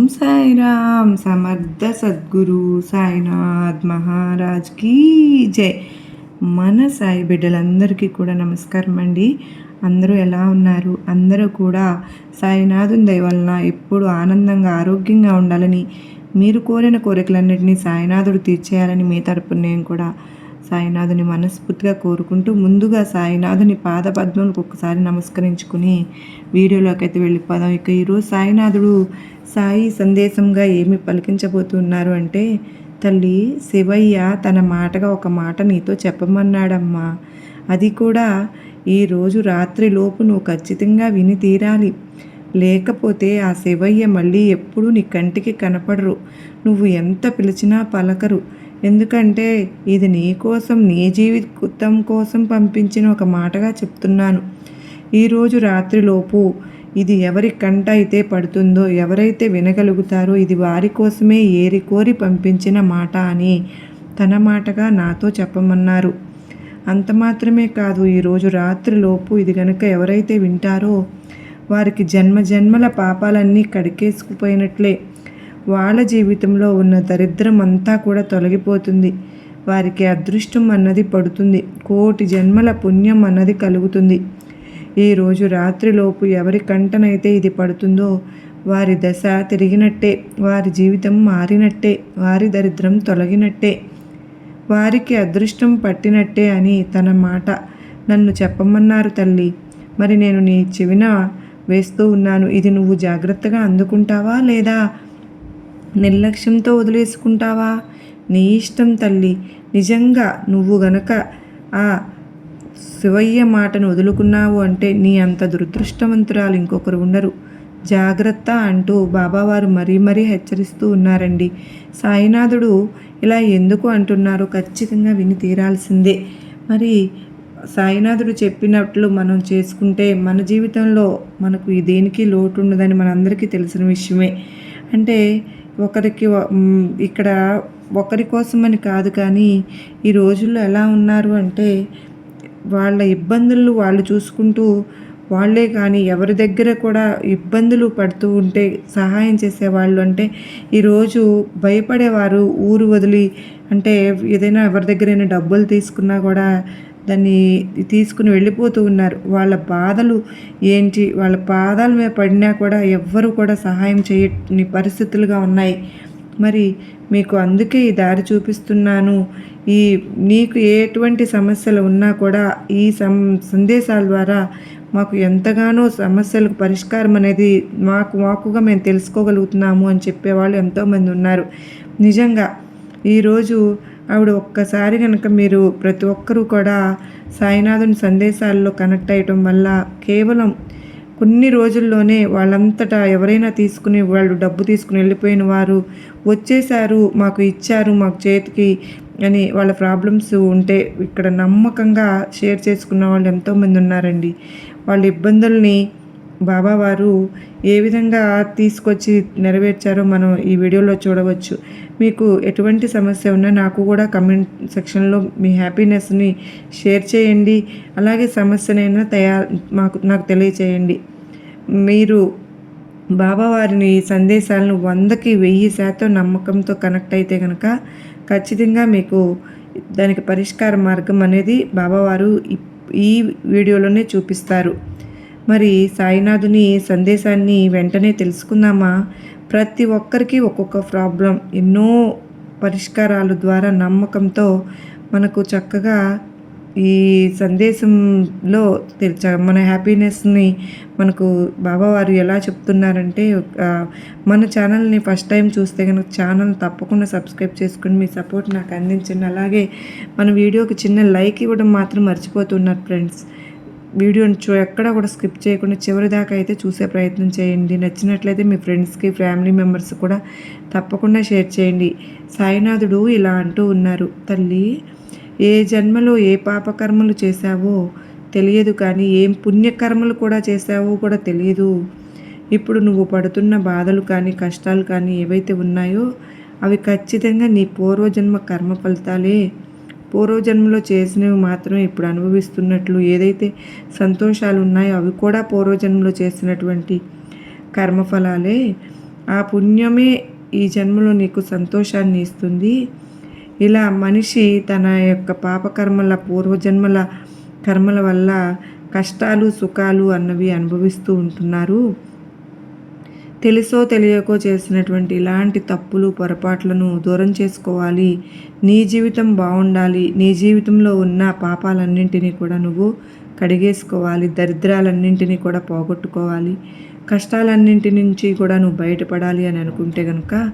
ఓం సాయిరామ్ సమర్థ సద్గురు సాయినాథ్ మహారాజ్ కీ జై. మన సాయి బిడ్డలందరికీ కూడా నమస్కారం అండి. అందరూ ఎలా ఉన్నారు? అందరూ కూడా సాయినాథుని దయవలన ఎప్పుడు ఆనందంగా ఆరోగ్యంగా ఉండాలని మీరు కోరిన కోరికలన్నింటినీ సాయినాథుడు తీర్చేయాలని మీ తరపున నేను కూడా సాయినాథుని మనస్ఫూర్తిగా కోరుకుంటూ ముందుగా సాయినాథుని పాద ఒక్కసారి ఒకసారి నమస్కరించుకుని వీడియోలోకి అయితే వెళ్ళిపోదాం. ఇక ఈరోజు సాయినాథుడు సాయి సందేశంగా ఏమి పలికించబోతున్నారు అంటే తల్లి శివయ్య తన మాటగా ఒక మాట నీతో చెప్పమన్నాడమ్మా. అది కూడా ఈరోజు రాత్రిలోపు నువ్వు ఖచ్చితంగా విని తీరాలి. లేకపోతే ఆ శివయ్య మళ్ళీ ఎప్పుడూ నీ కంటికి కనపడరు. నువ్వు ఎంత పిలిచినా పలకరు. ఎందుకంటే ఇది నీ కోసం నీ జీవితం కోసం పంపించిన ఒక మాటగా చెప్తున్నాను. ఈరోజు రాత్రిలోపు ఇది ఎవరి కంట అయితే పడుతుందో ఎవరైతే వినగలుగుతారో ఇది వారి కోసమే ఏరి కోరి పంపించిన మాట అని తన మాటగా నాతో చెప్పమన్నారు. అంత మాత్రమే కాదు ఈరోజు రాత్రిలోపు ఇది గనుక ఎవరైతే వింటారో వారికి జన్మ జన్మల పాపాలన్నీ కడికేసుకుపోయినట్లే వాళ్ళ జీవితంలో ఉన్న దరిద్రం అంతా కూడా తొలగిపోతుంది. వారికి అదృష్టం అన్నది పడుతుంది. కోటి జన్మల పుణ్యం అన్నది కలుగుతుంది. ఈరోజు రాత్రిలోపు ఎవరి కంటనైతే ఇది పడుతుందో వారి దశ తిరిగినట్టే వారి జీవితం మారినట్టే వారి దరిద్రం తొలగినట్టే వారికి అదృష్టం పట్టినట్టే అని తన మాట నన్ను చెప్పమన్నారు తల్లి. మరి నేను నీ చెవిన వేస్తూ ఉన్నాను. ఇది నువ్వు జాగ్రత్తగా అందుకుంటావా లేదా? నిర్లక్ష్యంతో వదిలేసుకుంటావా? నీ ఇష్టం తల్లి. నిజంగా నువ్వు గనక ఆ శివయ్య మాటను వదులుకున్నావు అంటే నీ అంత దురదృష్టవంతురాలు ఇంకొకరు ఉండరు. జాగ్రత్త అంటూ బాబావారు మరీ మరీ హెచ్చరిస్తూ ఉన్నారండి. సాయినాథుడు ఇలా ఎందుకు అంటున్నారు ఖచ్చితంగా విని తీరాల్సిందే. మరి సాయినాథుడు చెప్పినట్లు మనం చేసుకుంటే మన జీవితంలో మనకు దేనికి లోటు ఉండదని మనందరికీ తెలిసిన విషయమే. అంటే ఒకరికి ఇక్కడ ఒకరి కోసమని కాదు కానీ ఈ రోజుల్లో ఎలా ఉన్నారు అంటే వాళ్ళ ఇబ్బందులు వాళ్ళు చూసుకుంటూ వాళ్ళే కానీ ఎవరి దగ్గర కూడా ఇబ్బందులు పడుతూ ఉంటే సహాయం చేసేవాళ్ళు అంటే ఈరోజు భయపడేవారు ఊరు వదిలి అంటే ఏదైనా ఎవరి దగ్గరైనా డబ్బులు తీసుకున్నా కూడా దాన్ని తీసుకుని వెళ్ళిపోతూ ఉన్నారు. వాళ్ళ బాధలు ఏంటి? వాళ్ళ పాదాల మీద పడినా కూడా ఎవ్వరు కూడా సహాయం చేయని పరిస్థితులుగా ఉన్నాయి. మరి మీకు అందుకే ఈ దారి చూపిస్తున్నాను. ఈ నీకు ఎటువంటి సమస్యలు ఉన్నా కూడా ఈ సం సందేశాల ద్వారా మాకు ఎంతగానో సమస్యలకు పరిష్కారం అనేది మాకు మాకుగా మేము తెలుసుకోగలుగుతున్నాము అని చెప్పేవాళ్ళు ఎంతోమంది ఉన్నారు. నిజంగా ఈరోజు ఆవిడ ఒక్కసారి కనుక మీరు ప్రతి ఒక్కరూ కూడా సాయినాథుని సందేశాల్లో కనెక్ట్ అయ్యటం వల్ల కేవలం కొన్ని రోజుల్లోనే వాళ్ళంతటా ఎవరైనా తీసుకుని వాళ్ళు డబ్బు తీసుకుని వెళ్ళిపోయిన వారు వచ్చేసారు మాకు ఇచ్చారు మాకు చేతికి అని వాళ్ళ ప్రాబ్లమ్స్ ఉంటే ఇక్కడ నమ్మకంగా షేర్ చేసుకున్న వాళ్ళు ఎంతోమంది ఉన్నారండి. వాళ్ళ ఇబ్బందుల్ని బాబావారు ఏ విధంగా తీసుకొచ్చి నెరవేర్చారో మనం ఈ వీడియోలో చూడవచ్చు. మీకు ఎటువంటి సమస్య ఉన్నా నాకు కూడా కమెంట్ సెక్షన్లో మీ హ్యాపీనెస్ని షేర్ చేయండి. అలాగే సమస్యనైనా తయారు మాకు నాకు తెలియచేయండి. మీరు బాబావారిని సందేశాలను వందకి వెయ్యి శాతం నమ్మకంతో కనెక్ట్ అయితే కనుక ఖచ్చితంగా మీకు దానికి పరిష్కార మార్గం అనేది బాబావారు ఈ వీడియోలోనే చూపిస్తారు. మరి సాయినాథుని సందేశాన్ని వెంటనే తెలుసుకుందామా? ప్రతి ఒక్కరికి ఒక్కొక్క ప్రాబ్లం ఎన్నో పరిష్కారాల ద్వారా నమ్మకంతో మనకు చక్కగా ఈ సందేశంలో మన హ్యాపీనెస్ని మనకు బాబావారు ఎలా చెప్తున్నారంటే మన ఛానల్ని ఫస్ట్ టైం చూస్తే కనుక ఛానల్ తప్పకుండా సబ్స్క్రైబ్ చేసుకుని మీ సపోర్ట్ నాకు అందించండి. అలాగే మన వీడియోకి చిన్న లైక్ ఇవ్వడం మాత్రం మర్చిపోతున్నారు ఫ్రెండ్స్. వీడియోని చూ ఎక్కడ కూడా స్కిప్ చేయకుండా చివరి దాకా అయితే చూసే ప్రయత్నం చేయండి. నచ్చినట్లయితే మీ ఫ్రెండ్స్కి ఫ్యామిలీ మెంబర్స్ కూడా తప్పకుండా షేర్ చేయండి. సాయినాథుడు ఇలా అంటూ ఉన్నారు. తల్లి ఏ జన్మలో ఏ పాపకర్మలు చేశావో తెలియదు కానీ ఏం పుణ్యకర్మలు కూడా చేశావో కూడా తెలియదు. ఇప్పుడు నువ్వు పడుతున్న బాధలు కానీ కష్టాలు కానీ ఏవైతే ఉన్నాయో అవి ఖచ్చితంగా నీ పూర్వజన్మ కర్మ ఫలితాలే. పూర్వజన్మలో చేసినవి మాత్రమే ఇప్పుడు అనుభవిస్తున్నట్లు ఏదైతే సంతోషాలు ఉన్నాయో అవి కూడా పూర్వజన్మలో చేసినటువంటి కర్మఫలాలే. ఆ పుణ్యమే ఈ జన్మలో నీకు సంతోషాన్ని ఇస్తుంది. ఇలా మనిషి తన యొక్క పాపకర్మల పూర్వజన్మల కర్మల వల్ల కష్టాలు సుఖాలు అన్నవి అనుభవిస్తూ ఉంటున్నారు. తెలుసో తెలియకో చేసినటువంటి ఇలాంటి తప్పులు పొరపాట్లను దూరం చేసుకోవాలి. నీ జీవితం బాగుండాలి. నీ జీవితంలో ఉన్న పాపాలన్నింటినీ కూడా నువ్వు కడిగేసుకోవాలి. దరిద్రాలన్నింటినీ కూడా పోగొట్టుకోవాలి. కష్టాలన్నింటి నుంచి కూడా నువ్వు బయటపడాలి అని అనుకుంటే కనుక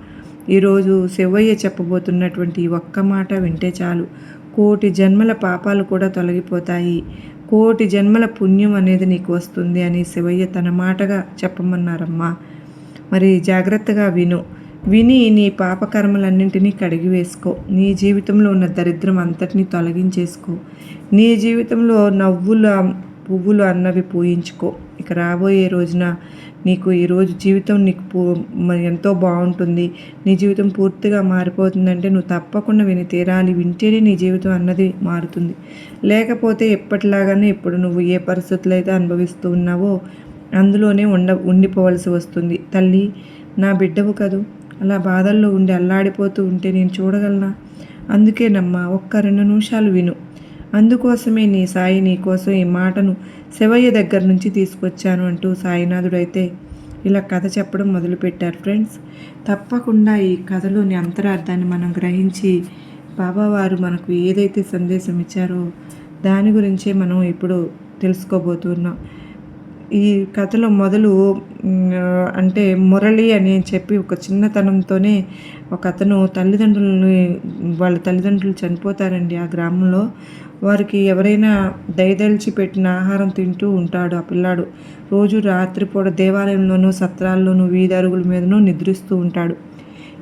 ఈరోజు శివయ్య చెప్పబోతున్నటువంటి ఒక్క మాట వింటే చాలు. కోటి జన్మల పాపాలు కూడా తొలగిపోతాయి. కోటి జన్మల పుణ్యం అనేది నీకు వస్తుంది అని శివయ్య తన మాటగా చెప్పమన్నారమ్మా. మరి జాగ్రత్తగా విను. విని నీ పాపకర్మలన్నింటినీ కడిగి వేసుకో నీ జీవితంలో ఉన్న దరిద్రం అంతటినీ తొలగించేసుకో. నీ జీవితంలో నవ్వుల పువ్వులు అన్నవి పూయించుకో. ఇక రాబోయే రోజున నీకు ఈరోజు జీవితం నీకు పూ ఎంతో బాగుంటుంది. నీ జీవితం పూర్తిగా మారిపోతుందంటే నువ్వు తప్పకుండా విని తీరాలి వింటేనే నీ జీవితం అన్నది మారుతుంది. లేకపోతే ఎప్పటిలాగానే ఇప్పుడు నువ్వు ఏ పరిస్థితులు అయితే అనుభవిస్తూ ఉన్నావో అందులోనే ఉండ ఉండిపోవలసి వస్తుంది. తల్లి నా బిడ్డవు కదూ? అలా బాధల్లో ఉండి అల్లాడిపోతూ ఉంటే నేను చూడగలనా? అందుకేనమ్మా ఒక్క రెండు నిమిషాలు విను. అందుకోసమే నీ సాయి నీకోసం ఈ మాటను శివయ్య దగ్గర నుంచి తీసుకొచ్చాను అంటూ సాయినాథుడైతే ఇలా కథ చెప్పడం మొదలుపెట్టారు ఫ్రెండ్స్. తప్పకుండా ఈ కథలోని అంతరార్థాన్ని మనం గ్రహించి బాబావారు మనకు ఏదైతే సందేశం ఇచ్చారో దాని గురించే మనం ఇప్పుడు తెలుసుకోబోతున్నాం. ఈ కథలో మొదలు అంటే మురళి అని చెప్పి ఒక చిన్నతనంతోనే ఒక అతను తల్లిదండ్రులని వాళ్ళ తల్లిదండ్రులు చనిపోతారండి ఆ గ్రామంలో. వారికి ఎవరైనా దయదలిచి పెట్టిన ఆహారం తింటూ ఉంటాడు ఆ పిల్లాడు. రోజు రాత్రిపూట దేవాలయంలోనూ సత్రాల్లోనూ వీధి అరుగుల మీదనూ నిద్రిస్తూ ఉంటాడు.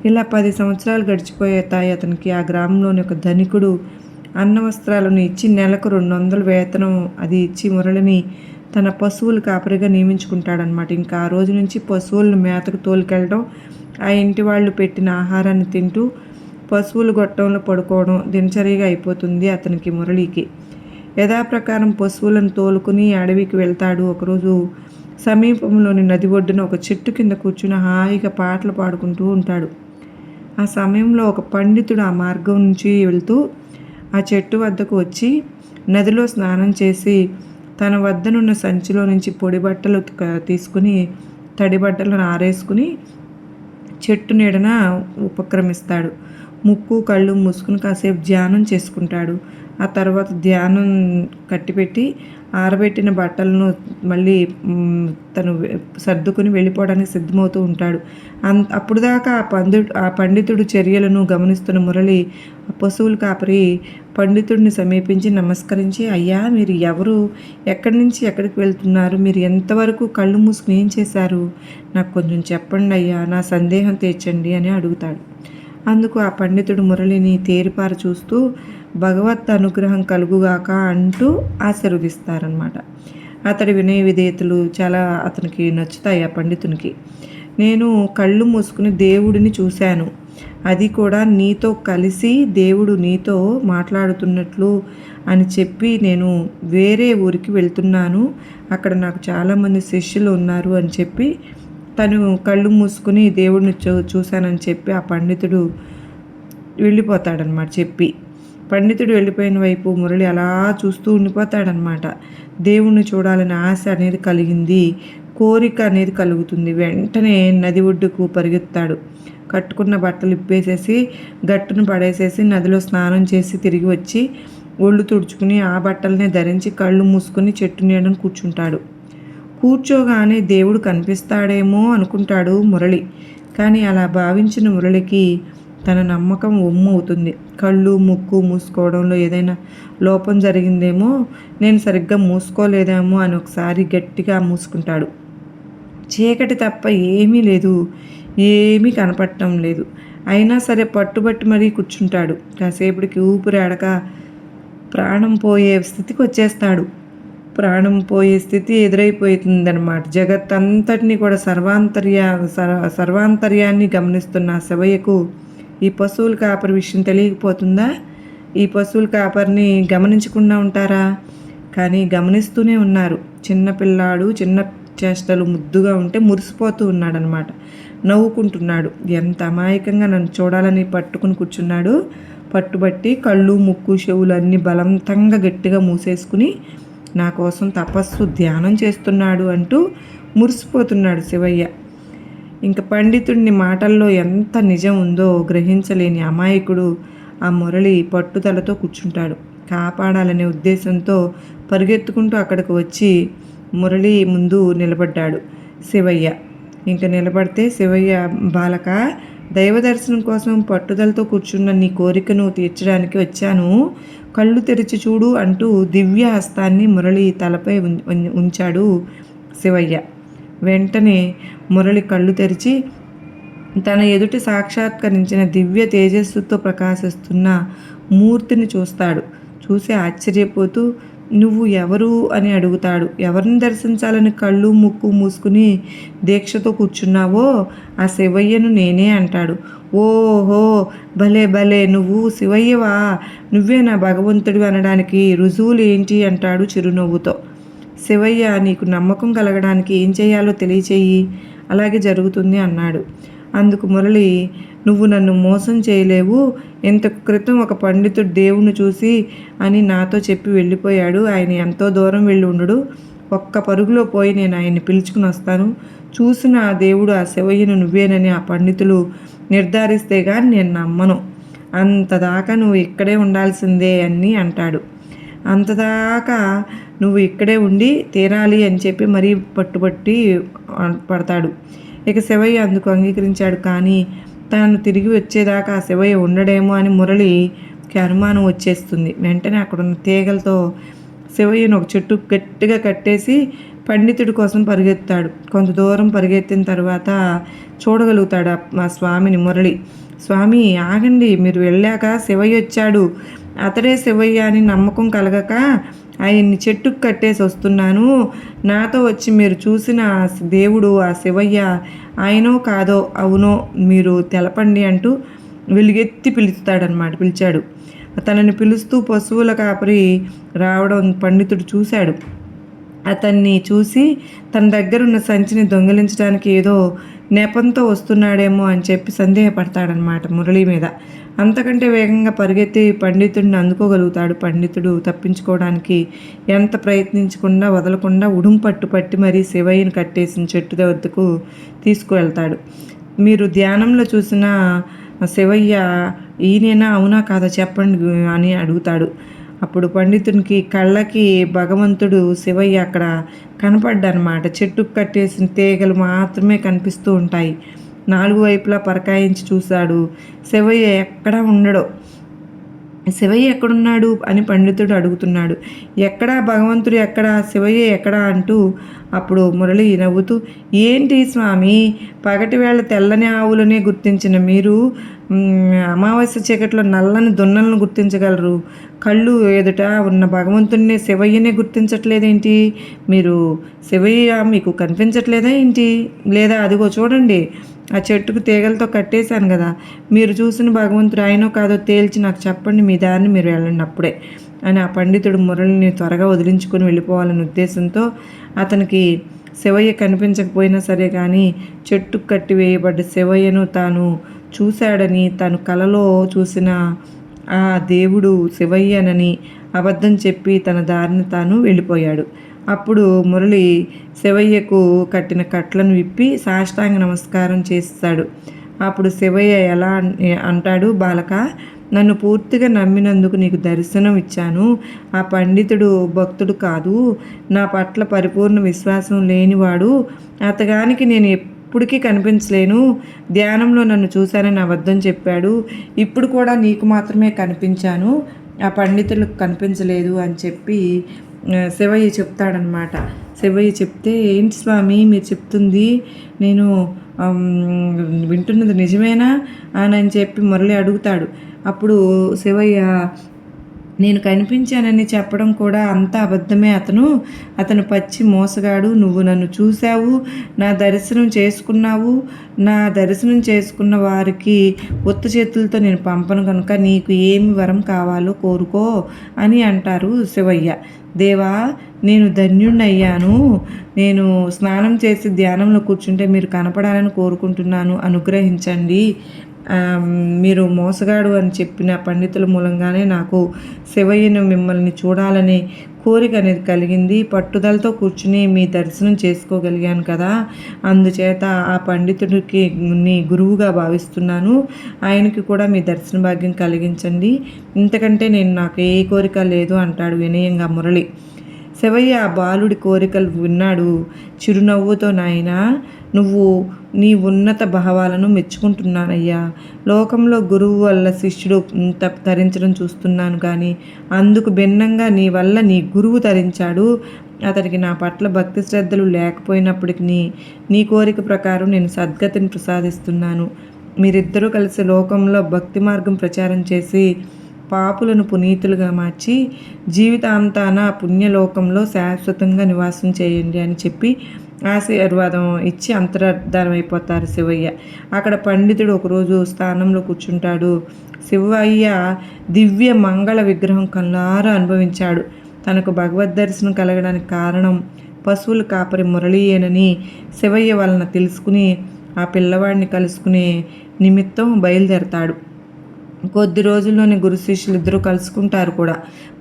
ఇలా పది సంవత్సరాలు గడిచిపోయేతాయి అతనికి. ఆ గ్రామంలోని ఒక ధనికుడు అన్న వస్త్రాలను ఇచ్చి నెలకు రెండు వందల వేతనం అది ఇచ్చి మురళిని తన పశువులు కాపరిగా నియమించుకుంటాడనమాట ఇంకా ఆ రోజు నుంచి పశువులను మేతకు తోలుకెళ్ళడం ఆ ఇంటి వాళ్ళు పెట్టిన ఆహారాన్ని తింటూ పశువులు గొట్టంలో పడుకోవడం దినచర్యగా అయిపోతుంది అతనికి మురళికి. యథాప్రకారం పశువులను తోలుకుని అడవికి వెళ్తాడు. ఒకరోజు సమీపంలోని నది ఒడ్డున ఒక చెట్టు కింద కూర్చుని హాయిగా పాటలు పాడుకుంటూ ఉంటాడు. ఆ సమయంలో ఒక పండితుడు ఆ మార్గం నుంచి వెళ్తూ ఆ చెట్టు వద్దకు వచ్చి నదిలో స్నానం చేసి తన వద్దనున్న సంచిలో నుంచి పొడి బట్టలు తీసుకుని తడి బట్టలను ఆరేసుకుని చెట్టు నీడన ఉపక్రమిస్తాడు. ముక్కు కళ్ళు మూసుకుని కాసేపు ధ్యానం చేసుకుంటాడు. ఆ తర్వాత ధ్యానం కట్టిపెట్టి ఆరబెట్టిన బట్టలను మళ్ళీ తను సర్దుకుని వెళ్ళిపోవడానికి సిద్ధమవుతూ ఉంటాడు. అన్ అప్పుడు దాకా ఆ పండు ఆ పండితుడు చర్యలను గమనిస్తున్న మురళి పశువులు కాపరి పండితుడిని సమీపించి నమస్కరించి అయ్యా మీరు ఎవరు? ఎక్కడి నుంచి ఎక్కడికి వెళ్తున్నారు? మీరు ఎంతవరకు కళ్ళు మూసుకుని ఏం చేశారు? నాకు కొంచెం చెప్పండి అయ్యా నా సందేహం తీర్చండి అని అడుగుతాడు. అందుకు ఆ పండితుడు మురళిని తేరిపార చూస్తూ భగవత్ అనుగ్రహం కలుగుగాక అంటూ ఆశీర్వదిస్తారనమాట అతడి వినయ విధేయతలు చాలా అతనికి నచ్చుతాయి ఆ పండితునికి. నేను కళ్ళు మూసుకుని దేవుడిని చూశాను. అది కూడా నీతో కలిసి దేవుడు నీతో మాట్లాడుతున్నట్లు అని చెప్పి నేను వేరే ఊరికి వెళ్తున్నాను. అక్కడ నాకు చాలామంది శిష్యులు ఉన్నారు అని చెప్పి తను కళ్ళు మూసుకుని దేవుడిని చూ చూశానని చెప్పి ఆ పండితుడు వెళ్ళిపోతాడనమాట చెప్పి. పండితుడు వెళ్ళిపోయిన వైపు మురళి అలా చూస్తూ ఉండిపోతాడనమాట. దేవుణ్ణి చూడాలని ఆశ అనేది కలిగింది. కోరిక అనేది కలుగుతుంది. వెంటనే నది ఒడ్డుకు పరిగెత్తాడు. కట్టుకున్న బట్టలు ఇప్పేసేసి గట్టును పడేసేసి నదిలో స్నానం చేసి తిరిగి వచ్చి ఒళ్ళు తుడుచుకుని ఆ బట్టలనే ధరించి కళ్ళు మూసుకుని చెట్టు నీడను కూర్చుంటాడు. కూర్చోగానే దేవుడు కనిపిస్తాడేమో అనుకుంటాడు మురళి. కానీ అలా భావించిన మురళికి తన నమ్మకం ఒమ్ము అవుతుంది. కళ్ళు ముక్కు మూసుకోవడంలో ఏదైనా లోపం జరిగిందేమో నేను సరిగ్గా మూసుకోలేదేమో అని ఒకసారి గట్టిగా మూసుకుంటాడు. చీకటి తప్ప ఏమీ లేదు. ఏమీ కనపడటం లేదు. అయినా సరే పట్టుబట్టి మరీ కూర్చుంటాడు. కాసేపటికి ఊపిరాడక ప్రాణం పోయే స్థితికి వచ్చేస్తాడు. ప్రాణం పోయే స్థితి ఎదురైపోతుందన్నమాట. జగత్ అంతటినీ కూడా సర్వాంతర్య సర్వాంతర్యాన్ని గమనిస్తున్న శివయ్యకు ఈ పశువుల కాపరి విషయం తెలియకపోతుందా? ఈ పశువుల కాపరిని గమనించకుండా ఉంటారా? కానీ గమనిస్తూనే ఉన్నారు. చిన్నపిల్లాడు చిన్న చేష్టలు ముద్దుగా ఉంటే మురిసిపోతూ ఉన్నాడనమాట నవ్వుకుంటున్నాడు. ఎంత అమాయకంగా నన్ను చూడాలని పట్టుకుని కూర్చున్నాడు? పట్టుబట్టి కళ్ళు ముక్కు చెవులు అన్నీ బలవంతంగా గట్టిగా మూసేసుకుని నా కోసం తపస్సు ధ్యానం చేస్తున్నాడు అంటూ మురిసిపోతున్నాడు శివయ్య. ఇంక పండితుడిని మాటల్లో ఎంత నిజం ఉందో గ్రహించలేని అమాయకుడు ఆ మురళి పట్టుదలతో కూర్చుంటాడు. కాపాడాలనే ఉద్దేశంతో పరిగెత్తుకుంటూ అక్కడికి వచ్చి మురళి ముందు నిలబడ్డాడు. శివయ్య. ఇంక నిలబడితే శివయ్య బాలక దైవ దర్శనం కోసం పట్టుదలతో కూర్చున్న నీ కోరికను తీర్చడానికి వచ్చాను. కళ్ళు తెరిచి చూడు అంటూ దివ్య హస్తాన్ని మురళి తలపై ఉంచాడు శివయ్య. వెంటనే మురళి కళ్ళు తెరిచి తన ఎదుటి సాక్షాత్కరించిన దివ్య తేజస్సుతో ప్రకాశిస్తున్న మూర్తిని చూస్తాడు. చూసి ఆశ్చర్యపోతూ నువ్వు ఎవరు? అని అడుగుతాడు. ఎవరిని దర్శించాలని కళ్ళు ముక్కు మూసుకుని దీక్షతో కూర్చున్నావో ఆ శివయ్యను నేనే అంటాడు. ఓహో భలే భలే నువ్వు శివయ్యవా? నువ్వే నా భగవంతుడు అనడానికి రుజువులు ఏంటి అంటాడు చిరునవ్వుతో. శివయ్య నీకు నమ్మకం కలగడానికి ఏం చేయాలో తెలియచేయి అలాగే జరుగుతుంది అన్నాడు. అందుకు మురళి నువ్వు నన్ను మోసం చేయలేవు. ఇంత క్రితం ఒక పండితుడు దేవుణ్ణి చూసి అని నాతో చెప్పి వెళ్ళిపోయాడు. ఆయన ఎంతో దూరం వెళ్ళి ఉండడు. ఒక్క పరుగులో పోయి నేను ఆయన్ని పిలుచుకుని వస్తాను. చూసిన ఆ దేవుడు ఆ శివయ్యను నువ్వేనని ఆ పండితులు నిర్ధారిస్తే కానీ నేను నమ్మను. అంతదాకా నువ్వు ఇక్కడే ఉండాల్సిందే అని అంటాడు. అంతదాకా నువ్వు ఇక్కడే ఉండి తీరాలి అని చెప్పి మరీ పట్టుబట్టి పడతాడు. ఇక శివయ్య అందుకు అంగీకరించాడు. కానీ తాను తిరిగి వచ్చేదాకా శివయ్య ఉండడేమో అని మురళికి అనుమానం వచ్చేస్తుంది. వెంటనే అక్కడున్న తీగలతో శివయ్యను ఒక చెట్టు గట్టిగా కట్టేసి పండితుడి కోసం పరిగెత్తాడు. కొంత దూరం పరిగెత్తిన తర్వాత చూడగలుగుతాడు మా స్వామిని మురళి. స్వామి ఆగండి. మీరు వెళ్ళాక శివయ్య వచ్చాడు. అతడే శివయ్య అని నమ్మకం కలగక ఆయన్ని చెట్టుకు కట్టేసి వస్తున్నాను. నాతో వచ్చి మీరు చూసిన దేవుడు ఆ శివయ్య ఆయనో కాదో అవునో మీరు తెలపండి అంటూ వెలుగెత్తి పిలుస్తాడనమాట పిలిచాడు. తనని పిలుస్తూ పశువుల కాపరి రావడం పండితుడు చూశాడు. అతన్ని చూసి తన దగ్గరున్న సంచిని దొంగిలించడానికి ఏదో నెపంతో వస్తున్నాడేమో అని చెప్పి సందేహపడతాడనమాట మురళి మీద. అంతకంటే వేగంగా పరిగెత్తి పండితుడిని అందుకోగలుగుతాడు. పండితుడు తప్పించుకోవడానికి ఎంత ప్రయత్నించకుండా వదలకుండా ఉడుం పట్టు పట్టి మరీ శివయ్యను కట్టేసిన చెట్టు వద్దకు తీసుకువెళ్తాడు. మీరు ధ్యానంలో చూసిన శివయ్య ఈయనేనా? అవునా కాదా? చెప్పండి అని అడుగుతాడు. అప్పుడు పండితునికి కళ్ళకి భగవంతుడు శివయ్య అక్కడ కనపడ్డనమాట చెట్టుకు కట్టేసిన తీగలు మాత్రమే కనిపిస్తూ ఉంటాయి. నాలుగు వైపులా పరకాయించి చూశాడు. శివయ్య ఎక్కడా ఉండడు. శివయ్య ఎక్కడున్నాడు అని పండితుడు అడుగుతున్నాడు. ఎక్కడా భగవంతుడు ఎక్కడా? శివయ్య ఎక్కడా? అంటూ అప్పుడు మురళి నవ్వుతూ ఏంటి స్వామి? పగటి వేళ తెల్లని ఆవులనే గుర్తించిన మీరు అమావాస్య చీకట్లో నల్లని దున్నలను గుర్తించగలరు. కళ్ళు ఎదుట ఉన్న భగవంతుడిని శివయ్యనే గుర్తించట్లేదేంటి? మీరు శివయ్య మీకు కనిపించట్లేదా ఏంటి? లేదా అదిగో చూడండి. ఆ చెట్టుకు తీగలతో కట్టేశాను కదా. మీరు చూసిన భగవంతుడు ఆయనో కాదో తేల్చి నాకు చెప్పండి మీ దారిని మీరు వెళ్ళండి అప్పుడే అని ఆ పండితుడు మురళిని త్వరగా వదిలించుకొని వెళ్ళిపోవాలనే ఉద్దేశంతో అతనికి శివయ్య కనిపించకపోయినా సరే కానీ చెట్టు కట్టి వేయబడ్డ శివయ్యను తాను చూశాడని తను కలలో చూసిన ఆ దేవుడు శివయ్యనని అబద్ధం చెప్పి తన దారిని తాను వెళ్ళిపోయాడు. అప్పుడు మురళి శివయ్యకు కట్టిన కట్లను విప్పి సాష్టాంగ నమస్కారం చేస్తాడు. అప్పుడు శివయ్య ఎలా అంటాడు బాలక నన్ను పూర్తిగా నమ్మినందుకు నీకు దర్శనం ఇచ్చాను. ఆ పండితుడు భక్తుడు కాదు. నా పట్ల పరిపూర్ణ విశ్వాసం లేనివాడు. అతగానికి నేను ఎప్పటికీ కనిపించలేను. ధ్యానంలో నన్ను చూశానని అబద్ధం చెప్పాడు. ఇప్పుడు కూడా నీకు మాత్రమే కనిపించాను. ఆ పండితులకు కనిపించలేదు అని చెప్పి శివయ్య చెప్తాడనమాట శివయ్య చెప్తే ఏంటి స్వామి మీరు చెప్తుంది? నేను వింటున్నది నిజమేనా? అని చెప్పి మురళి అడుగుతాడు. అప్పుడు శివయ్య నేను కనిపించానని చెప్పడం కూడా అంత అబద్ధమే. అతను అతను పచ్చి మోసగాడు. నువ్వు నన్ను చూశావు నా దర్శనం చేసుకున్నావు. నా దర్శనం చేసుకున్న వారికి ఉత్త చేతులతో నేను పంపను కనుక నీకు ఏమి వరం కావాలో కోరుకో అని అంటారు శివయ్య. దేవా నేను ధన్యుణ్ణయ్యాను. నేను స్నానం చేసి ధ్యానంలో కూర్చుంటే మీరు కనపడాలని కోరుకుంటున్నాను. అనుగ్రహించండి. మీరు మోసగాడు అని చెప్పిన పండితుల మూలంగానే నాకు శివయ్యను మిమ్మల్ని చూడాలని కోరిక అనేది కలిగింది. పట్టుదలతో కూర్చుని మీ దర్శనం చేసుకోగలిగాను కదా. అందుచేత ఆ పండితుడికి నీ గురువుగా భావిస్తున్నాను. ఆయనకి కూడా మీ దర్శన భాగ్యం కలిగించండి. ఇంతకంటే నేను నాకు ఏ కోరిక లేదు అంటాడు వినయంగా మురళి. శివయ్య ఆ బాలుడి కోరికలు విన్నాడు. చిరునవ్వుతో నాయన నువ్వు నీ ఉన్నత భావాలను మెచ్చుకుంటున్నానయ్యా. లోకంలో గురువు వల్ల శిష్యుడు తరించడం చూస్తున్నాను కానీ అందుకు భిన్నంగా నీ వల్ల నీ గురువు తరించాడు. అతనికి నా పట్ల భక్తి శ్రద్ధలు లేకపోయినప్పటికీ నీ కోరిక ప్రకారం నేను సద్గతిని ప్రసాదిస్తున్నాను. మీరిద్దరూ కలిసి లోకంలో భక్తి మార్గం ప్రచారం చేసి పాపులను పునీతులుగా మార్చి జీవితాంతాన పుణ్యలోకంలో శాశ్వతంగా నివాసం చేయండి అని చెప్పి ఆశీర్వాదం ఇచ్చి అంతర్ధానమైపోతారు శివయ్య. అక్కడ పండితుడు ఒకరోజు స్థానంలో కూర్చుంటాడు. శివయ్య దివ్య మంగళ విగ్రహం కళ్ళారా అనుభవించాడు. తనకు భగవద్ దర్శనం కలగడానికి కారణం పశువుల కాపరి మురళీయేనని శివయ్య వలన తెలుసుకుని ఆ పిల్లవాడిని కలుసుకునే నిమిత్తం బయలుదేరతాడు. కొద్ది రోజుల్లోనే గురు శిష్యులు ఇద్దరు కలుసుకుంటారు కూడా.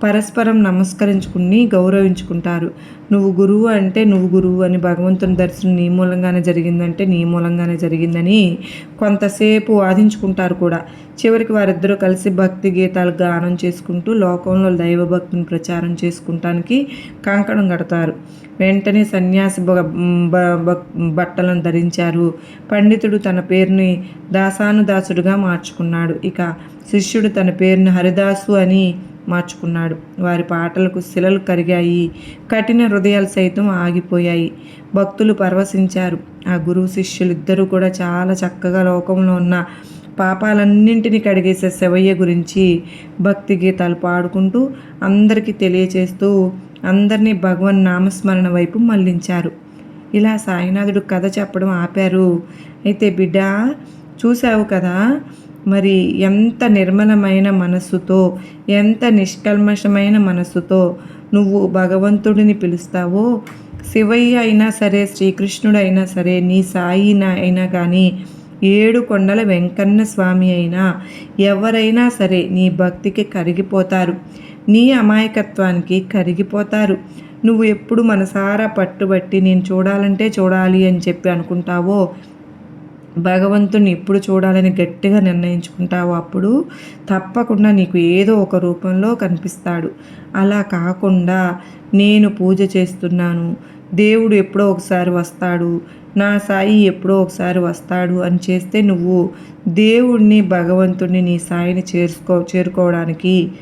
పరస్పరం నమస్కరించుకుని గౌరవించుకుంటారు. నువ్వు గురువు అంటే నువ్వు గురువు అని భగవంతుని దర్శనం నీ మూలంగానే జరిగిందంటే నీ మూలంగానే జరిగిందని కొంతసేపు వాదించుకుంటారు కూడా. చివరికి వారిద్దరూ కలిసి భక్తి గీతాలు గానం చేసుకుంటూ లోకంలో దైవభక్తిని ప్రచారం చేసుకుంటానికి కంకణం కడతారు. వెంటనే సన్యాసి బట్టలను ధరించారు. పండితుడు తన పేరుని దాసానుదాసుడుగా మార్చుకున్నాడు. ఇక శిష్యుడు తన పేరుని హరిదాసు అని మార్చుకున్నాడు. వారి పాటలకు శిలలు కరిగాయి. కఠిన హృదయాలు సైతం ఆగిపోయాయి. భక్తులు పరవశించారు. ఆ గురువు శిష్యులు ఇద్దరూ కూడా చాలా చక్కగా లోకంలో ఉన్న పాపాలన్నింటినీ కడిగేసే శివయ్య గురించి భక్తి గీతాలు పాడుకుంటూ అందరికీ తెలియచేస్తూ అందరినీ భగవన్ నామస్మరణ వైపు మళ్ళించారు. ఇలా సాయినాథుడు కథ చెప్పడం ఆపారు. అయితే బిడ్డ చూశావు కదా? మరి ఎంత నిర్మలమైన మనస్సుతో ఎంత నిష్కల్మషమైన మనస్సుతో నువ్వు భగవంతుడిని పిలుస్తావో శివయ్య అయినా సరే శ్రీకృష్ణుడైనా సరే నీ సాయి అయినా కానీ ఏడు కొండల వెంకన్న స్వామి అయినా ఎవరైనా సరే నీ భక్తికి కరిగిపోతారు. నీ అమాయకత్వానికి కరిగిపోతారు. నువ్వు ఎప్పుడు మనసారా పట్టుబట్టి నేను చూడాలంటే చూడాలి అని చెప్పి అనుకుంటావో భగవంతుని ఎప్పుడు చూడాలని గట్టిగా నిర్ణయించుకుంటావో అప్పుడు తప్పకుండా నీకు ఏదో ఒక రూపంలో కనిపిస్తాడు. అలా కాకుండా నేను పూజ చేస్తున్నాను. దేవుడు ఎప్పుడో ఒకసారి వస్తాడు. నా సాయి ఎప్పుడో ఒకసారి వస్తాడు అని చేస్తే నువ్వు దేవుణ్ణి భగవంతుణ్ణి నీ సాయిని చేరుకో చేరుకోవడానికి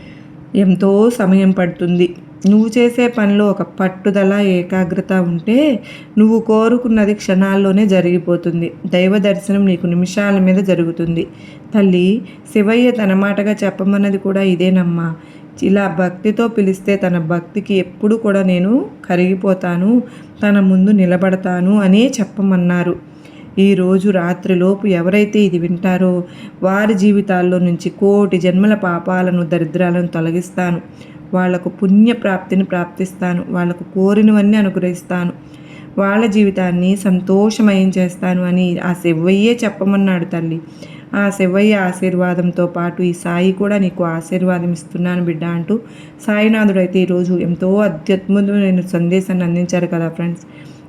ఎంతో సమయం పడుతుంది. నువ్వు చేసే పనిలో ఒక పట్టుదల ఏకాగ్రత ఉంటే నువ్వు కోరుకున్నది క్షణాల్లోనే జరిగిపోతుంది. దైవ దర్శనం నీకు నిమిషాల మీద జరుగుతుంది. తల్లి శివయ్య తన మాటగా చెప్పమన్నది కూడా ఇదేనమ్మా. ఇలా భక్తితో పిలిస్తే తన భక్తికి ఎప్పుడు కూడా నేను కరిగిపోతాను తన ముందు నిలబడతాను అనే చెప్పమన్నారు. ఈరోజు రాత్రిలోపు ఎవరైతే ఇది వింటారో వారి జీవితాల్లో నుంచి కోటి జన్మల పాపాలను దరిద్రాలను తొలగిస్తాను. వాళ్ళకు పుణ్యప్రాప్తిని ప్రాప్తిస్తాను వాళ్ళకు కోరినవన్నీ అనుగ్రహిస్తాను వాళ్ళ జీవితాన్ని సంతోషమయం చేస్తాను అని ఆ శివయ్యే చెప్పమన్నాడు తల్లి. ఆ శివయ్య ఆశీర్వాదంతో పాటు ఈ సాయి కూడా నీకు ఆశీర్వాదం ఇస్తున్నాను బిడ్డ అంటూ సాయినాథుడు అయితే ఈరోజు ఎంతో అత్యద్భుతమైన సందేశాన్ని అందించారు కదా ఫ్రెండ్స్.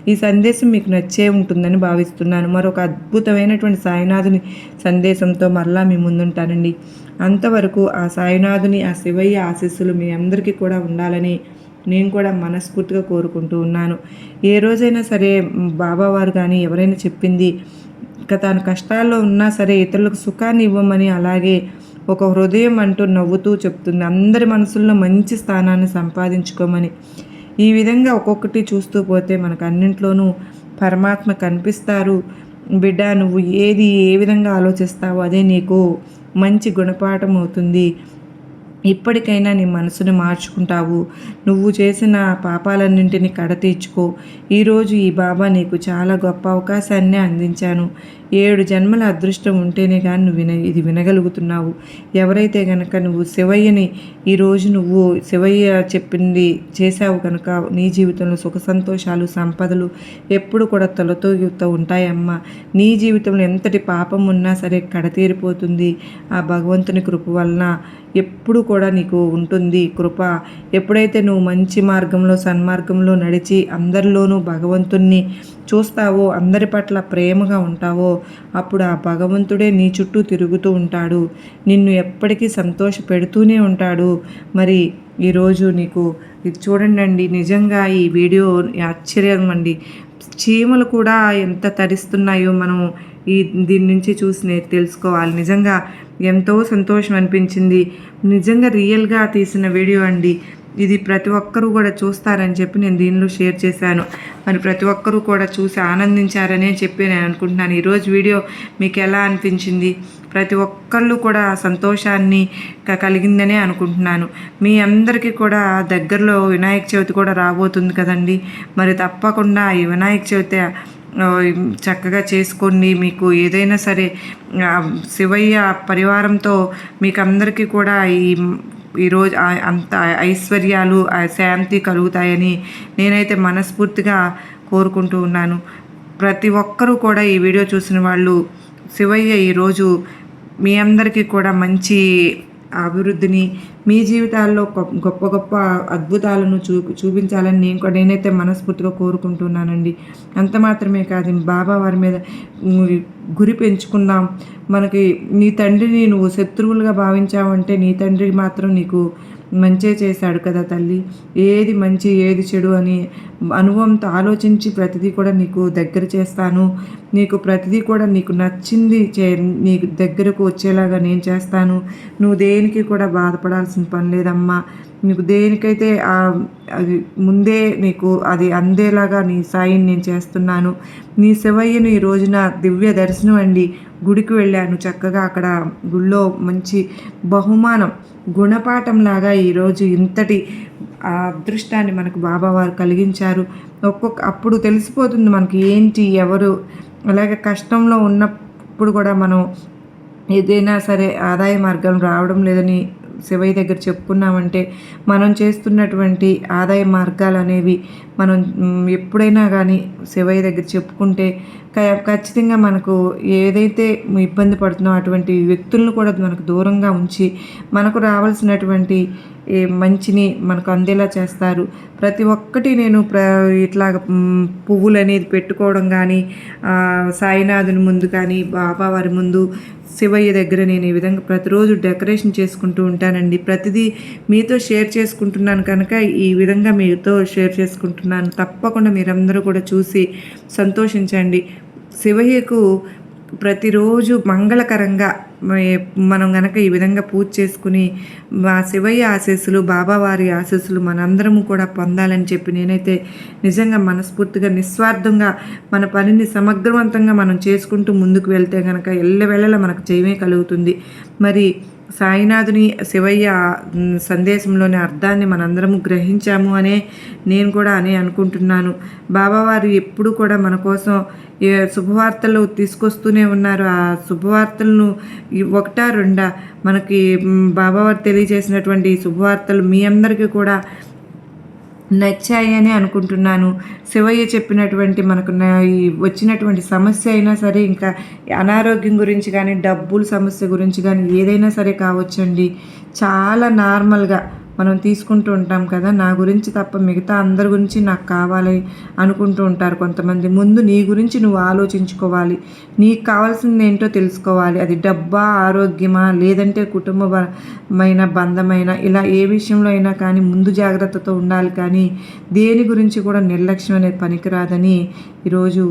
ఈ సందేశం మీకు నచ్చే ఉంటుందని భావిస్తున్నాను. మరొక అద్భుతమైనటువంటి సాయినాథుని సందేశంతో మరలా మీ ముందుంటానండి. అంతవరకు ఆ సాయినాథుని ఆ శివయ్య ఆశీస్సులు మీ అందరికీ కూడా ఉండాలని నేను కూడా మనస్ఫూర్తిగా కోరుకుంటూ ఉన్నాను. ఏ రోజైనా సరే బాబావారు కానీ ఎవరైనా చెప్పింది ఇక తాను కష్టాల్లో ఉన్నా సరే ఇతరులకు సుఖాన్ని ఇవ్వమని అలాగే ఒక హృదయం అంటూ నవ్వుతూ చెప్తుంది. అందరి మనసుల్లో మంచి స్థానాన్ని సంపాదించుకోమని. ఈ విధంగా ఒక్కొక్కటి చూస్తూ పోతే మనకు అన్నింట్లోనూ పరమాత్మ కనిపిస్తారు. బిడ్డ నువ్వు ఏది ఏ విధంగా ఆలోచిస్తావో అదే నీకు మంచి గుణపాఠం అవుతుంది ఇప్పటికైనా నీ మనసును మార్చుకుంటావు. నువ్వు చేసిన పాపాలన్నింటినీ కడతీర్చుకో. ఈరోజు ఈ బాబా నీకు చాలా గొప్ప అవకాశాన్ని అందించాను. ఏడు జన్మల అదృష్టం ఉంటేనే కానీ నువ్వు విన ఇది వినగలుగుతున్నావు. ఎవరైతే గనక నువ్వు శివయ్యని ఈరోజు నువ్వు శివయ్య చెప్పింది చేశావు కనుక నీ జీవితంలో సుఖ సంతోషాలు సంపదలు ఎప్పుడు కూడా తొలతూగుతూ ఉంటాయమ్మా. నీ జీవితంలో ఎంతటి పాపం ఉన్నా సరే కడతీరిపోతుంది. ఆ భగవంతుని కృప వలన ఎప్పుడు కూడా నీకు ఉంటుంది కృప. ఎప్పుడైతే నువ్వు మంచి మార్గంలో సన్మార్గంలో నడిచి అందరిలోనూ భగవంతుణ్ణి చూస్తావో అందరి పట్ల ప్రేమగా ఉంటావో అప్పుడు ఆ భగవంతుడే నీ చుట్టూ తిరుగుతూ ఉంటాడు. నిన్ను ఎప్పటికీ సంతోష పెడుతూనే ఉంటాడు. మరి ఈరోజు నీకు ఇది చూడండి నిజంగా ఈ వీడియో ఆశ్చర్యం అండి చీమలు కూడా ఎంత తరిస్తున్నాయో మనం ఈ దీని నుంచి చూసి తెలుసుకోవాలి. నిజంగా ఎంతో సంతోషం అనిపించింది. నిజంగా రియల్గా తీసిన వీడియో అండి. ఇది ప్రతి ఒక్కరూ కూడా చూస్తారని చెప్పి నేను దీనిలో షేర్ చేశాను. మరి ప్రతి ఒక్కరూ కూడా చూసి ఆనందించారనే చెప్పి నేను అనుకుంటున్నాను. ఈరోజు వీడియో మీకు ఎలా అనిపించింది? ప్రతి ఒక్కళ్ళు కూడా సంతోషాన్ని కలిగిందనే అనుకుంటున్నాను. మీ అందరికీ కూడా దగ్గరలో వినాయక చవితి కూడా రాబోతుంది కదండి. మరి తప్పకుండా ఈ వినాయక చవితి చక్కగా చేసుకోండి మీకు ఏదైనా సరే శివయ్య పరివారంతో మీకు అందరికీ కూడా ఈ ఈరోజు అంత ఐశ్వర్యాలు శాంతి కలుగుతాయని నేనైతే మనస్ఫూర్తిగా కోరుకుంటూ ఉన్నాను. ప్రతి ఒక్కరూ కూడా ఈ వీడియో చూసిన వాళ్ళు శివయ్య ఈరోజు మీ అందరికీ కూడా మంచి అభివృద్ధిని మీ జీవితాల్లో గొప్ప గొప్ప అద్భుతాలను చూ చూపించాలని నేను కూడా నేనైతే మనస్ఫూర్తిగా కోరుకుంటున్నానండి. అంత మాత్రమే కాదు బాబా వారి మీద గురి పెంచుకుందాం. మనకి నీ తండ్రిని నువ్వు శత్రువులుగా భావించావంటే నీ తండ్రి మాత్రం నీకు మంచే చేశాడు కదా తల్లి. ఏది మంచి ఏది చెడు అని అనుభవంతో ఆలోచించి ప్రతిదీ కూడా నీకు దగ్గర చేస్తాను. నీకు ప్రతిదీ కూడా నీకు నచ్చింది చే నీకు దగ్గరకు వచ్చేలాగా నేను చేస్తాను. నువ్వు దేనికి కూడా బాధపడాల్సిన పని లేదమ్మా. నీకు దేనికైతే ముందే నీకు అది అందేలాగా నీ సాయిని నేను చేస్తున్నాను. నీ శివయ్యను ఈ రోజున దివ్య దర్శనం అండి. గుడికి వెళ్ళాను. చక్కగా అక్కడ గుళ్ళో మంచి బహుమానం గుణపాఠంలాగా ఈరోజు ఇంతటి అదృష్టాన్ని మనకు బాబావారు కలిగించారు. ఒక్కొక్క అప్పుడు తెలిసిపోతుంది మనకి ఏంటి ఎవరు? అలాగే కష్టంలో ఉన్నప్పుడు కూడా మనం ఏదైనా సరే ఆదాయ మార్గం రావడం లేదని శివయ్య దగ్గర చెప్పుకున్నామంటే మనం చేస్తున్నటువంటి ఆదాయ మార్గాలు అనేవి మనం ఎప్పుడైనా కానీ శివయ్య దగ్గర చెప్పుకుంటే ఖచ్చితంగా మనకు ఏదైతే ఇబ్బంది పడుతున్నో అటువంటి వ్యక్తులను కూడా మనకు దూరంగా ఉంచి మనకు రావాల్సినటువంటి మంచిని మనకు అందేలా చేస్తారు. ప్రతి ఒక్కటి నేను ప్ర ఇట్లా పువ్వులు అనేది పెట్టుకోవడం కానీ సాయినాథుని ముందు కానీ బాబావారి ముందు శివయ్య దగ్గర నేను ఈ విధంగా ప్రతిరోజు డెకరేషన్ చేసుకుంటూ ఉంటానండి. ప్రతిదీ మీతో షేర్ చేసుకుంటున్నాను కనుక ఈ విధంగా మీతో షేర్ చేసుకుంటున్నాను. తప్పకుండా మీరందరూ కూడా చూసి సంతోషించండి. శివయ్యకు ప్రతిరోజు మంగళకరంగా మనం గనక ఈ విధంగా పూజ చేసుకుని మా శివయ్య ఆశీస్సులు బాబావారి ఆశీస్సులు మనందరము కూడా పొందాలని చెప్పి నేనైతే నిజంగా మనస్ఫూర్తిగా నిస్వార్థంగా మన పనిని సమగ్రవంతంగా మనం చేసుకుంటూ ముందుకు వెళ్తే కనుక ఎల్లవేళలా మనకు జయమే కలుగుతుంది. మరి సాయినాథుని శివయ్య సందేశంలోని అర్థాన్ని మనందరము గ్రహించాము అనే నేను కూడా అని అనుకుంటున్నాను. బాబావారు ఎప్పుడు కూడా మన కోసం శుభవార్తలు తీసుకొస్తూనే ఉన్నారు. ఆ శుభవార్తలను ఒకటా రెండా మనకి బాబావారు తెలియజేసినటువంటి శుభవార్తలు మీ అందరికీ కూడా నచ్చాయి అని అనుకుంటున్నాను. శివయ్య చెప్పినటువంటి మనకు వచ్చినటువంటి సమస్య అయినా సరే ఇంకా అనారోగ్యం గురించి కానీ డబ్బుల సమస్య గురించి కానీ ఏదైనా సరే కావచ్చండి. చాలా నార్మల్గా మనం తీసుకుంటూ ఉంటాం కదా నా గురించి తప్ప మిగతా అందరి గురించి నాకు కావాలి అనుకుంటూ ఉంటారు కొంతమంది. ముందు నీ గురించి నువ్వు ఆలోచించుకోవాలి. నీకు కావాల్సింది ఏంటో తెలుసుకోవాలి. అది డబ్బా ఆరోగ్యమా లేదంటే కుటుంబమైన బంధమైన ఇలా ఏ విషయంలో అయినా కానీ ముందు జాగ్రత్తతో ఉండాలి కానీ దేని గురించి కూడా నిర్లక్ష్యం అనేది పనికిరాదని ఈరోజు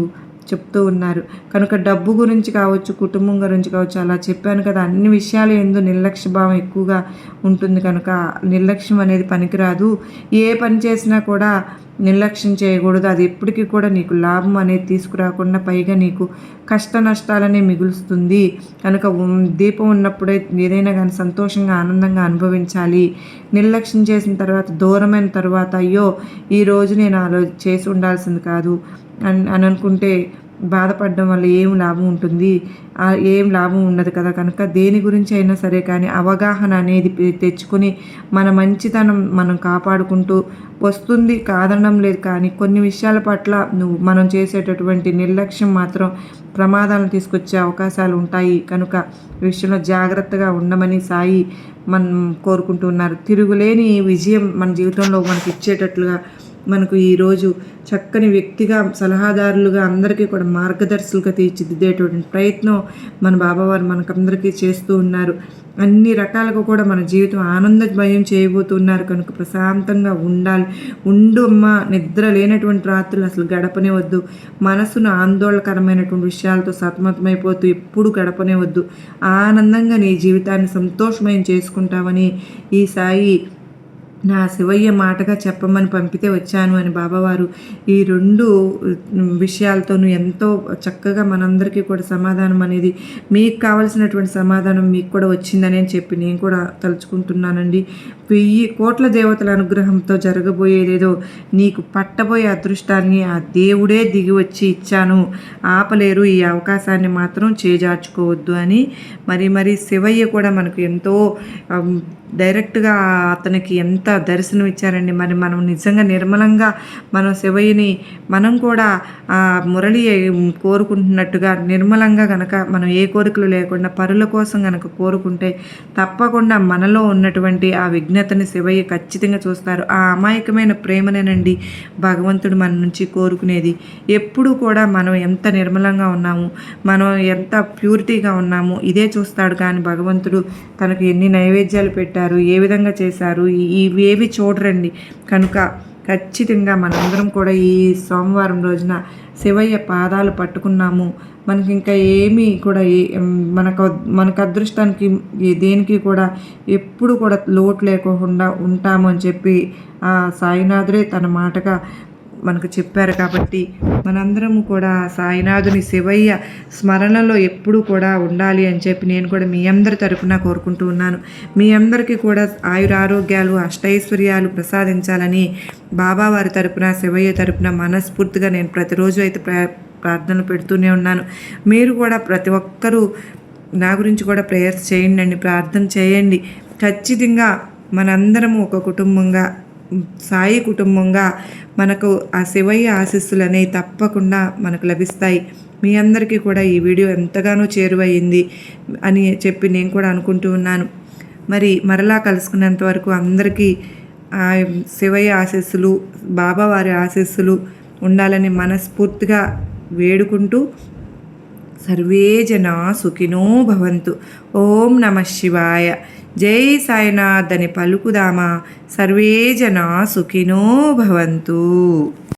చెప్తూ ఉన్నారు. కనుక డబ్బు గురించి కావచ్చు కుటుంబం గురించి కావచ్చు అలా చెప్పాను కదా అన్ని విషయాలు ఎందు నిర్లక్ష్య భావం ఎక్కువగా ఉంటుంది. కనుక నిర్లక్ష్యం అనేది పనికిరాదు. ఏ పని చేసినా కూడా నిర్లక్ష్యం చేయకూడదు. అది ఎప్పటికీ కూడా నీకు లాభం అనేది తీసుకురాకుండా పైగా నీకు కష్ట నష్టాలనే మిగులుస్తుంది. కనుక దీపం ఉన్నప్పుడే ఏదైనా కానీ సంతోషంగా ఆనందంగా అనుభవించాలి. నిర్లక్ష్యం చేసిన తర్వాత దూరమైన తర్వాత అయ్యో ఈ రోజు నేను ఆలో చేసి ఉండాల్సింది కాదు. అని అని అనుకుంటే బాధపడడం వల్ల ఏం లాభం ఉంటుంది? ఏం లాభం ఉండదు కదా. కనుక దేని గురించి అయినా సరే కానీ అవగాహన అనేది తెచ్చుకొని మన మంచితనం మనం కాపాడుకుంటూ వస్తుంది. కాదనడం లేదు కానీ కొన్ని విషయాల పట్ల నువ్వు మనం చేసేటటువంటి నిర్లక్ష్యం మాత్రం ప్రమాదాలను తీసుకొచ్చే అవకాశాలు ఉంటాయి. కనుక విషయంలో జాగ్రత్తగా ఉండమని సాయి మనం కోరుకుంటున్నారు. తిరుగులేని విజయం మన జీవితంలో మనకి ఇచ్చేటట్లుగా మనకు ఈరోజు చక్కని వ్యక్తిగా సలహాదారులుగా అందరికీ కూడా మార్గదర్శులుగా తీర్చిదిద్దేటువంటి ప్రయత్నం మన బాబావారు మనకందరికీ చేస్తూ ఉన్నారు. అన్ని రకాలుగా కూడా మన జీవితం ఆనందమయం చేయబోతున్నారు. కనుక ప్రశాంతంగా ఉండాలి. ఉండు అమ్మ నిద్ర లేనటువంటి రాత్రులు అసలు గడపనే వద్దు. మనసును ఆందోళనకరమైనటువంటి విషయాలతో సతమతమైపోతూ ఎప్పుడు గడపనే వద్దు. ఆనందంగా నీ జీవితాన్ని సంతోషమయం చేసుకుంటామని ఈ సాయి నా శివయ్య మాటగా చెప్పమని పంపితే వచ్చాను అని బాబావారు ఈ రెండు విషయాలతోనూ ఎంతో చక్కగా మనందరికీ కూడా సమాధానం అనేది మీకు కావలసినటువంటి సమాధానం మీకు కూడా వచ్చిందని అని చెప్పి నేను కూడా తలుచుకుంటున్నానండి. వెయ్యి కోట్ల దేవతల అనుగ్రహంతో జరగబోయేదేదో నీకు పట్టబోయే అదృష్టాన్ని ఆ దేవుడే దిగి వచ్చి ఇచ్చాను. ఆపలేరు. ఈ అవకాశాన్ని మాత్రం చేజార్చుకోవద్దు అని మరి మరి శివయ్య కూడా మనకు ఎంతో డైరెక్ట్గా అతనికి ఎంత దర్శనం ఇచ్చారండి. మరి మనం నిజంగా నిర్మలంగా మనం శివయ్యని మనం కూడా ఆ మురళి కోరుకుంటున్నట్టుగా నిర్మలంగా గనక మనం ఏ కోరికలు లేకుండా పరుల కోసం గనక కోరుకుంటే తప్పకుండా మనలో ఉన్నటువంటి ఆ విఘ్నతని శివయ్య ఖచ్చితంగా చూస్తారు. ఆ అమాయకమైన ప్రేమనేనండి భగవంతుడు మన నుంచి కోరుకునేది. ఎప్పుడూ కూడా మనం ఎంత నిర్మలంగా ఉన్నాము మనం ఎంత ప్యూరిటీగా ఉన్నాము ఇదే చూస్తాడు కానీ భగవంతుడు తనకు ఎన్ని నైవేద్యాలు పెట్టారు ఏ విధంగా చేశారు ఇవేవి చూడరండి. కనుక ఖచ్చితంగా మనందరం కూడా ఈ సోమవారం రోజున శివయ్య పాదాలు పట్టుకున్నాము. మనకి ఇంకా ఏమీ కూడా ఏ మనకు మనకు అదృష్టానికి దేనికి కూడా ఎప్పుడు కూడా లోటు లేకుండా ఉంటాము అని చెప్పి ఆ సాయినాథుడే తన మాటగా మనకు చెప్పారు కాబట్టి మనందరము కూడా సాయినాథుని శివయ్య స్మరణలో ఎప్పుడూ కూడా ఉండాలి అని చెప్పి నేను కూడా మీ అందరి తరపున కోరుకుంటూ ఉన్నాను. మీ అందరికీ కూడా ఆయురారోగ్యాలు అష్టైశ్వర్యాలు ప్రసాదించాలని బాబావారి తరపున శివయ్య తరపున మనస్ఫూర్తిగా నేను ప్రతిరోజు అయితే ప్ర ప్రార్థనలు పెడుతూనే ఉన్నాను. మీరు కూడా ప్రతి ఒక్కరూ నా గురించి కూడా ప్రేయర్స్ చేయండి అండి ప్రార్థన చేయండి. ఖచ్చితంగా మనందరము ఒక కుటుంబంగా సాయి కుటుంబంగా మనకు ఆ శివయ్య ఆశీస్సులు అనేవి తప్పకుండా మనకు లభిస్తాయి. మీ అందరికీ కూడా ఈ వీడియో ఎంతగానో చేరువయ్యింది అని చెప్పి నేను కూడా అనుకుంటూ ఉన్నాను. మరి మరలా కలుసుకున్నంత వరకు అందరికీ ఆ శివయ్య ఆశీస్సులు బాబావారి ఆశీస్సులు ఉండాలని మనస్ఫూర్తిగా వేడుకుంటూ సర్వే జనా సుఖినో భవంతు. ఓం నమ శివాయ. జై సాయినాథ్ అని పలుకుదామా. సర్వే జనా సుఖినో భవంతు.